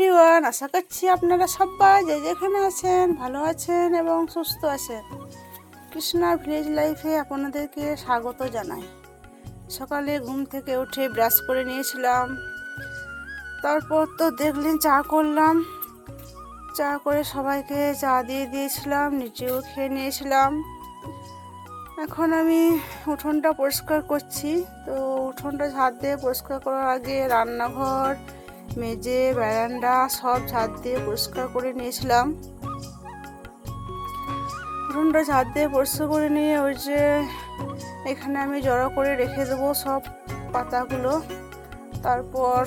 Everyone আশা করছি আপনারা সবাই যে যেখানে আছেন, ভালো আছেন এবং সুস্থ আছেন। কৃষ্ণা ভিলেজ লাইফে আপনাদেরকে স্বাগত জানাই। সকালে ঘুম থেকে উঠে ব্রাশ করে নিয়েছিলাম। তারপর তো দেখলেন চা করলাম। চা করে সবাইকে চা দিয়ে দিয়েছিলাম, নিজেও খেয়ে নিয়েছিলাম। এখন আমি উঠোনটা পরিষ্কার করছি। তো উঠোনটা ঝাড় দিয়ে পরিষ্কার করার আগে রান্নাঘর মেজে বারান্দা সব ঝাড় দিয়ে পরিষ্কার করে নিয়েছিলাম। উঠোনটা ঝাড় দিয়ে পরিষ্কার করে নিয়ে ওই যে এখানে আমি জড়ো করে রেখে দেবো সব পাতাগুলো। তারপর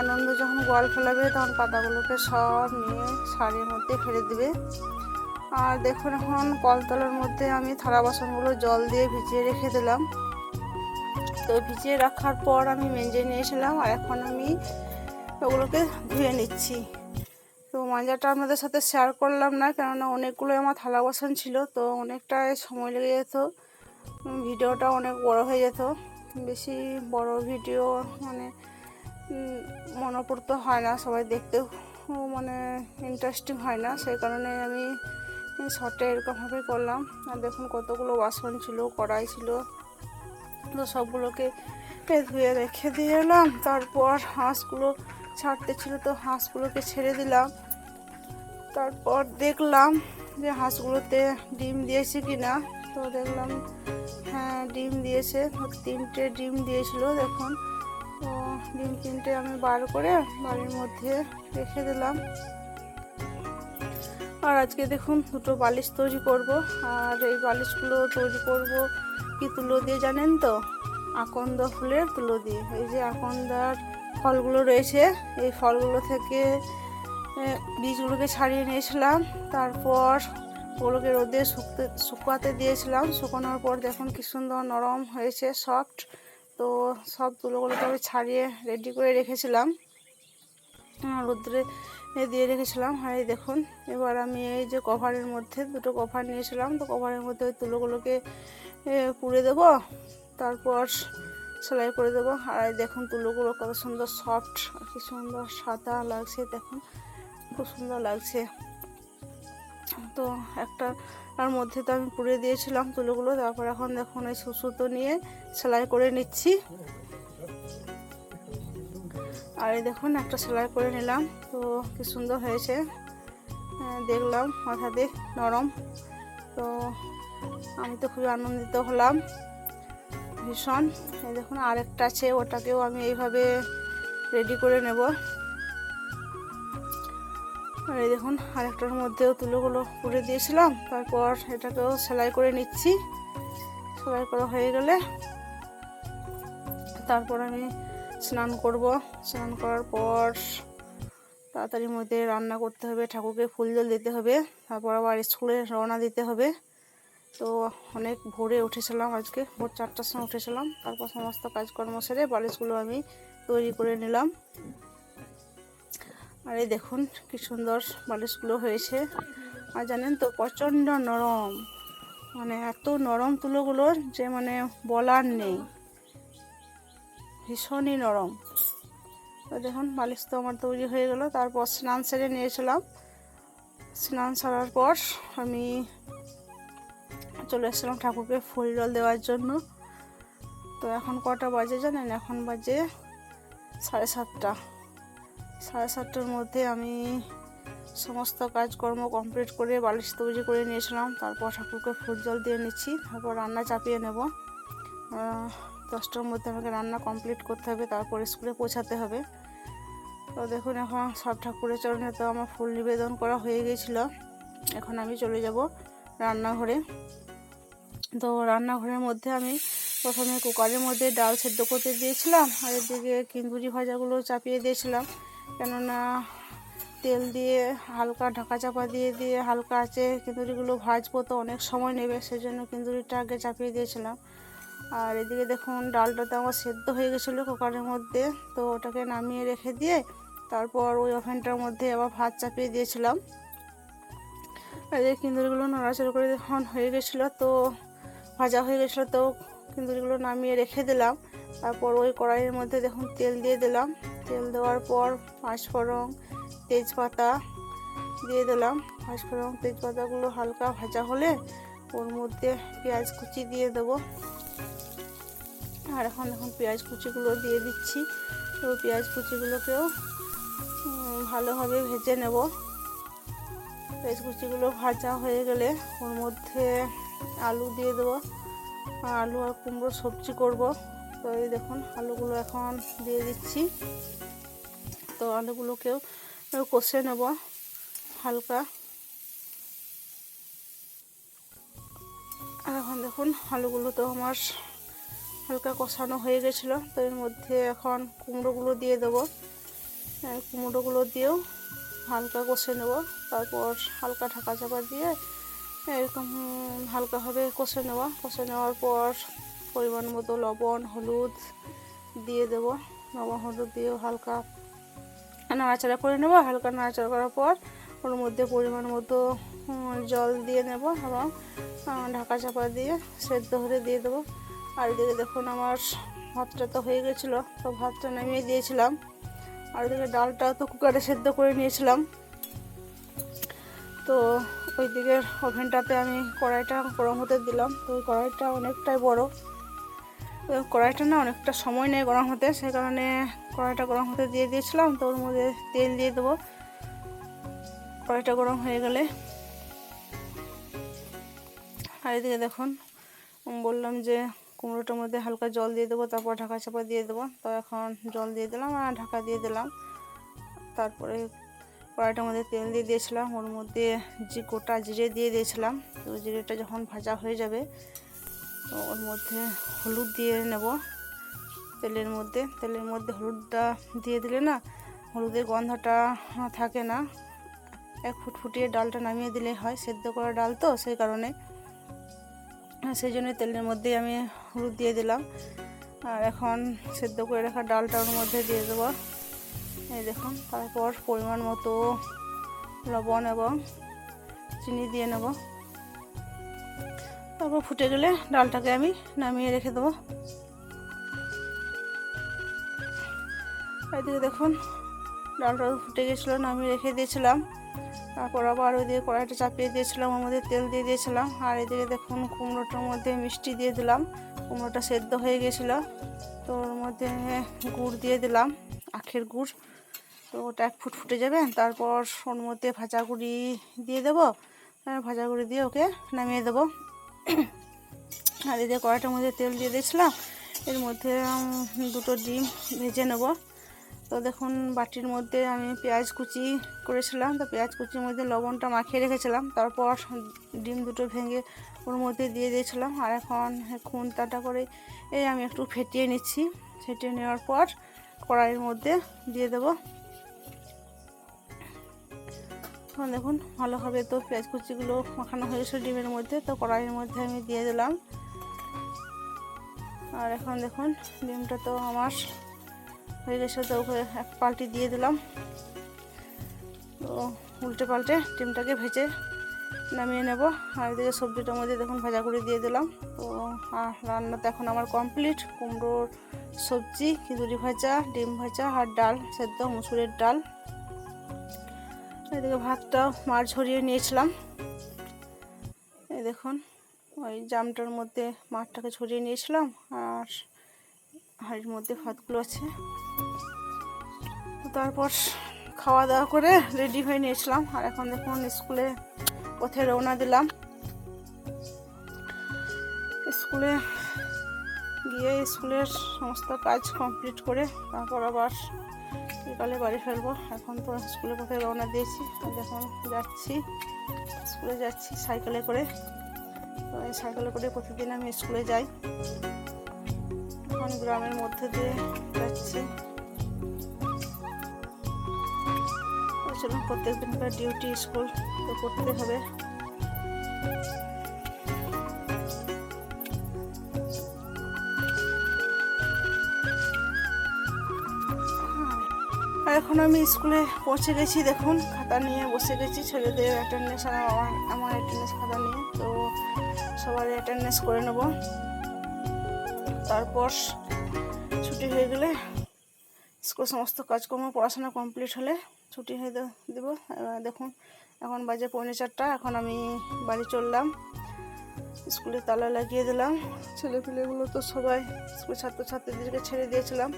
আনন্দ যখন গোয়াল ফেলাবে তখন পাতাগুলোকে সব নিয়ে শাড়ির মধ্যে ফেলে দেবে। আর দেখুন এখন কলতলার মধ্যে আমি থালা বাসনগুলো জল দিয়ে ভিজিয়ে রেখে দিলাম। তো ভিজিয়ে রাখার পর আমি মেজে নিয়েছিলাম আর এখন আমি ওগুলোকে ধুয়ে নিচ্ছি। তো মাজাটা আপনাদের সাথে শেয়ার করলাম না, কেননা অনেকগুলো আমার থালা বাসন ছিল, তো অনেকটাই সময় লেগে যেত। ভিডিওটা অনেক বড় হয়ে যেত। বেশি বড় ভিডিও মানে মনোপুরত হয় না, সবাই দেখতেও মানে ইন্টারেস্টিং হয় না, সেই কারণে আমি শর্টে এরকমভাবে করলাম। আর দেখুন কতগুলো বাসন ছিল, কড়াই ছিল তো সবগুলোকে ধুয়ে রেখে দিয়ে এলাম। তারপর হাঁসগুলো ছাড়তে ছিল তো হাঁসগুলোকে ছেড়ে দিলাম। তারপর দেখলাম যে হাঁসগুলোতে ডিম দিয়েছে কি না তো দেখলাম হ্যাঁ ডিম দিয়েছে। তিনটে ডিম দিয়েছিল, দেখুন। তো ডিম তিনটে আমি বার করে বাড়ির মধ্যে রেখে দিলাম। আর আজকে দেখুন দুটো বালিশ তৈরি করব। আর এই বালিশগুলো তৈরি করব কি তুলো দিয়ে জানেন তো? আকন্দ ফুলের তুলো দিয়ে। এই যে আকন্দার ফলগুলো রয়েছে, এই ফলগুলো থেকে বীজগুলোকে ছাড়িয়ে নিয়েছিলাম। তারপর ওগুলোকে রোদে শুকতে, শুকাতে দিয়েছিলাম। শুকানোর পর দেখুন কি সুন্দর নরম হয়েছে সফট তো সব তুলোগুলোকে আমি ছাড়িয়ে রেডি করে রেখেছিলাম। রোদ্রে দিয়ে রেখেছিলাম। আর এই দেখুন, এবার আমি এই যে কভারের মধ্যে দুটো কভার নিয়েছিলাম। তো কভারের মধ্যে ওই তুলোগুলোকে পুড়ে দেবো, তারপর সেলাই করে দেবো। আর দেখুন তুলোগুলো কত সুন্দর সফট আর কি সুন্দর সাদা লাগছে দেখুন, খুব সুন্দর লাগছে। তো একটা আর মধ্যে তো আমি পুড়ে দিয়েছিলাম তুলোগুলো, তারপর এখন দেখুন এই সুসুতো নিয়ে সেলাই করে নিচ্ছি। আর এই দেখুন একটা সেলাই করে নিলাম, তো কি সুন্দর হয়েছে। দেখলাম মাথা দিয়ে নরম। তো আমি তো খুবই আনন্দিত হলাম। ভীষণ। এই দেখুন, আরেকটা আছে, ওটাকেও আমি এইভাবে রেডি করে নেব। আর এই দেখুন, আরেকটার মধ্যেও তুলোগুলো পুড়ে দিয়েছিলাম। তারপর এটাকেও সেলাই করে নিচ্ছি। সেলাই করা হয়ে গেলে তারপর আমি স্নান করব। স্নান করার পর তাড়াতাড়ির মধ্যে রান্না করতে হবে, ঠাকুরকে ফুল জল দিতে হবে। তারপর আবার স্কুলে রওনা দিতে হবে। তো অনেক ভোরে উঠেছিলাম আজকে, ভোর চারটার সময় উঠেছিলাম। তারপর সমস্ত কাজকর্ম সেরে বালিশগুলো আমি তৈরি করে নিলাম। আর এই দেখুন কি সুন্দর বালিশগুলো হয়েছে। আর জানেন তো, প্রচণ্ড নরম। মানে এত নরম তুলোগুলো যে মানে বলার নেই। ভীষণই নরম। তো দেখুন, বালিশ তো আমার তৈরি হয়ে গেল। তারপর স্নান সেরে নিয়েছিলাম। স্নান সারার পর আমি চলে এসেছিলাম ঠাকুরকে ফুল জল দেওয়ার জন্য। তো এখন কটা বাজে জানেন? এখন বাজে সাড়ে সাতটা। সাড়ে সাতটার মধ্যে আমি সমস্ত কাজকর্ম কমপ্লিট করে বালিশ তৈরি করে নিয়েছিলাম। তারপর ঠাকুরকে ফুল জল দিয়ে নিচ্ছি। তারপর রান্না চাপিয়ে নেব। দশটার মধ্যে আমাকে রান্না কমপ্লিট করতে হবে, তারপর স্কুলে পৌঁছাতে হবে। তো দেখুন, এখন সব ঠাকুরের চরণে তো আমার ফুল নিবেদন করা হয়ে গিয়েছিল এখন আমি চলে যাব। রান্নাঘরে। তো রান্নাঘরের মধ্যে আমি প্রথমে কুকারের মধ্যে ডাল সেদ্ধ করতে দিয়েছিলাম, আর এদিকে কিন্দুরি ভাজাগুলো চাপিয়ে দিয়েছিলাম। কেননা তেল দিয়ে হালকা ঢাকা চাপা দিয়ে দিয়ে হালকা আছে কিন্দুরিগুলো ভাজবো তো অনেক সময় নেবে, সেজন্য কিন্দুরিটা আগে চাপিয়ে দিয়েছিলাম। আর এদিকে দেখুন ডালটা তো আমার সেদ্ধ হয়ে গেছিল কুকারের মধ্যে, তো ওটাকে নামিয়ে রেখে দিয়ে তারপর ওই ওভেনটার মধ্যে আবার ভাত চাপিয়ে দিয়েছিলাম। এদিকে কিন্দুরিগুলো নড়াচড়া করে যখন হয়ে গেছিল তো ভাজা হয়ে গেছিল তো কিন্দুরিগুলো নামিয়ে রেখে দিলাম। তারপর ওই কড়াইয়ের মধ্যে দেখুন তেল দিয়ে দিলাম। তেল দেওয়ার পর পাঁচফোড়ন তেজপাতা দিয়ে দিলাম। পাঁচফোড়ন তেজপাতাগুলো হালকা ভাজা হলে ওর মধ্যে পেঁয়াজ কুচি দিয়ে দেবো। আর এখন এখন পেঁয়াজ কুচিগুলো দিয়ে দিচ্ছি। তো পেঁয়াজ কুচিগুলোকেও ভালোভাবে ভেজে নেব। পেঁয়াজ কুচিগুলো ভাজা হয়ে গেলে ওর মধ্যে আলু দিয়ে দেবো। আলু আর কুমড়ো সবজি করব। তো এই দেখুন, আলুগুলো এখন দিয়ে দিচ্ছি। তো আলুগুলোকেও কষে নেব হালকা। আর এখন দেখুন, আলুগুলো তো আমার হালকা কষানো হয়ে গেছিল। তো এর মধ্যে এখন কুমড়োগুলো দিয়ে দেবো। কুমড়োগুলো দিয়েও হালকা কষে নেব। তারপর হালকা ঢাকা চাপা দিয়ে এরকম হালকাভাবে কষে নেওয়া। কষে নেওয়ার পর পরিমাণ মতো লবণ, হলুদ দিয়ে দেব। লবণ, হলুদ দিয়েও হালকা নাড়াচাড়া করে নেব। হালকা নাড়াচাড়া করার পর ওর মধ্যে পরিমাণ মতো জল দিয়ে নেব এবং ঢাকা চাপা দিয়ে সেদ্ধ হতে দিয়ে দেবো। আর এদিকে দেখুন আমার ভাতটা তো হয়ে গেছিল, তো ভাতটা নামিয়ে দিয়েছিলাম। আর এদিকে ডালটাও তো কুকারে সেদ্ধ করে নিয়েছিলাম। তো ওইদিকে ওভেনটাতে আমি কড়াইটা গরম হতে দিলাম। তো ওই কড়াইটা অনেকটাই বড়। কড়াইটা না অনেকটা সময় নেই গরম হতে সেই কারণে কড়াইটা গরম হতে দিয়ে দিয়েছিলাম। তো ওর মধ্যে তেল দিয়ে দেবো। কড়াইটা গরম হয়ে গেলে। আর এদিকে দেখুন, বললাম যে কুমড়োটার মধ্যে হালকা জল দিয়ে দেবো, তারপর ঢাকা চাপা দিয়ে দেবো। তো এখন জল দিয়ে দিলাম আর ঢাকা দিয়ে দিলাম। তারপরে কড়াইটার মধ্যে তেল দিয়ে দিয়েছিলাম, ওর মধ্যে যে গোটা জিরে দিয়ে দিয়েছিলাম। তো জিরেটা যখন ভাজা হয়ে যাবে, তো ওর মধ্যে হলুদ দিয়ে নেব। তেলের মধ্যে তেলের মধ্যে হলুদটা দিয়ে দিলে না, হলুদের গন্ধটা থাকে না। এক ফুট ফুটিয়ে ডালটা নামিয়ে দিলে হয়, সেদ্ধ করা ডাল তো, সেই কারণে। সেই জন্য তেলের মধ্যেই আমি হলুদ দিয়ে দিলাম। আর এখন সেদ্ধ করে রাখা ডালটা ওর মধ্যে দিয়ে দেবো। এই দেখুন, তারপর পরিমাণ মতো লবণ এবং চিনি দিয়ে নেব। তারপর ফুটে গেলে ডালটাকে আমি নামিয়ে রেখে দেবো। এদিকে দেখুন, ডালটা ফুটে গেছিল, নামিয়ে রেখে দিয়েছিলাম। তারপর আবার ওইদিকে কড়াইটা চাপিয়ে দিয়েছিলাম ওর মধ্যে তেল দিয়ে দিয়েছিলাম। আর এদিকে দেখুন কুমড়োটার মধ্যে মিষ্টি দিয়ে দিলাম, কুমড়োটা সেদ্ধ হয়ে গেছিল। তো ওর মধ্যে গুড় দিয়ে দিলাম, আখের গুড়। তো ওটা এক ফুট ফুটে যাবে, তারপর ওর মধ্যে ভাজা গুঁড়ি দিয়ে দেবো। আর ভাজা গুঁড়ি দিয়ে ওকে নামিয়ে দেবো। আর এদিকে কড়াইটার মধ্যে তেল দিয়ে দিয়েছিলাম, এর মধ্যে দুটো ডিম ভেজে নেব। তো দেখুন, বাটির মধ্যে আমি পেঁয়াজ কুচি করেছিলাম। তো পেঁয়াজ কুচির মধ্যে লবণটা মাখিয়ে রেখেছিলাম। তারপর ডিম দুটো ভেঙে ওর মধ্যে দিয়ে দিয়েছিলাম। আর এখন খুন্তাটা করে এই আমি একটু ফেটিয়ে নিচ্ছি। ফেটিয়ে নেওয়ার পর কড়াইয়ের মধ্যে দিয়ে দেবো। এখন দেখুন, ভালোভাবে তো পেঁয়াজ কুচিগুলো মাখানো হয়েছে ডিমের মধ্যে। তো কড়াইয়ের মধ্যে আমি দিয়ে দিলাম। আর এখন দেখুন, ডিমটা তো আমার হয়ে গেছে, তো ওকে এক পাল্টি দিয়ে দিলাম। তো উল্টে পাল্টে ডিমটাকে ভেজে নামিয়ে নেব। আর এদিকে সবজিটার মধ্যে দেখুন ভাজা করে দিয়ে দিলাম। তো, আর রান্না তো এখন আমার কমপ্লিট। কুমড়োর সবজি, খিচুড়ি ভাজা, ডিম ভাজা আর ডাল, সেদ্ধ মুসুরের ডাল। এদিকে ভাতটা মার ঝরিয়ে নিয়েছিলাম। এই দেখুন, ওই জামটার মধ্যে মাঠটাকে ছড়িয়ে নিয়েছিলাম। আর হাঁড়ির মধ্যে ভাতগুলো আছে। তো তারপর খাওয়া দাওয়া করে রেডি হয়ে নিয়েছিলাম। আর এখন দেখুন স্কুলে পথে রওনা দিলাম। স্কুলে গিয়ে স্কুলের সমস্ত কাজ কমপ্লিট করে তারপর আবার বিকালে বাড়ি ফেরবো। এখন তো স্কুলে পথে রওনা দিয়েছি। দেখুন যাচ্ছি। স্কুলে যাচ্ছি সাইকেলে করে। তো সাইকেলে করে প্রতিদিন আমি স্কুলে যাই। এখন গ্রামের মধ্যে দিয়ে যাচ্ছি। চলুন প্রত্যেক দিনকার ডিউটি স্কুল তো করতে হবে। এখন আমি স্কুলে পৌঁছে গেছি, দেখুন, খাতা নিয়ে বসে গেছি। ছেলেদের অ্যাটেন্ডেন্স আমার আমার অ্যাটেন্ডেন্স খাতা নিয়ে, তো সবার অ্যাটেন্ডেন্স করে নেব। তারপর ছুটি হয়ে গেলে স্কুল সমস্ত কাজকর্ম, পড়াশোনা কমপ্লিট হলে ছুটি হয়ে দেবো। দেখুন, এখন বাজে পৌনে চারটা, এখন আমি বাড়ি চললাম। স্কুলে তালা লাগিয়ে দিলাম। ছেলেপিলেগুলো তো সবাই স্কুল ছাত্রছাত্রীদেরকে ছেড়ে দিয়েছিলাম।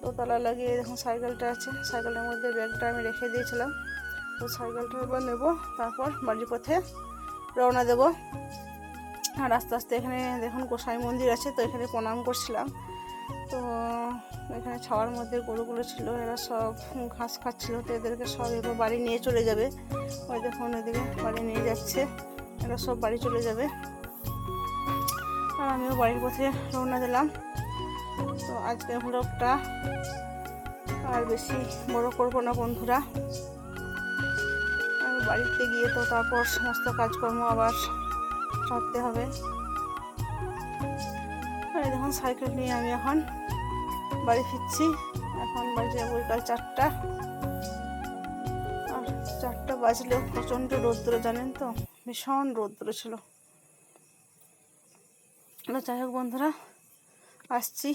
তো তালা লাগিয়ে দেখুন, সাইকেলটা আছে। সাইকেলের মধ্যে ব্যাগটা আমি রেখে দিয়েছিলাম। তো সাইকেলটা এবার নেব, তারপর বাড়ির পথে রওনা দেবো। আর আস্তে আস্তে এখানে দেখুন গোসাই মন্দির আছে, তো এখানে প্রণাম করছিলাম। তো এখানে ছাওয়ার মধ্যে গরুগুলো ছিল, এরা সব ঘাস খাচ্ছিল, তো এদেরকে সব এবার বাড়ি নিয়ে চলে যাবে। ওই দেখুন ওইদিকে বাড়ি নিয়ে যাচ্ছে, এরা সব বাড়ি চলে যাবে। আর আমিও বাড়ির পথে রওনা দিলাম। তো আজকের ব্লগটা আর বেশি বড় করব না বন্ধুরা। বাড়িতে গিয়ে তো তারপর সমস্ত কাজকর্ম আবার সারতে হবে। আর দেখুন, সাইকেল নিয়ে আমি এখন বাড়ি ফিরছি। এখন বাজে বৈকাল চারটা। আর চারটা বাজলেও প্রচণ্ড রৌদ্র, জানেন তো? ভীষণ রৌদ্র ছিল। যাই হোক বন্ধুরা, আসছি।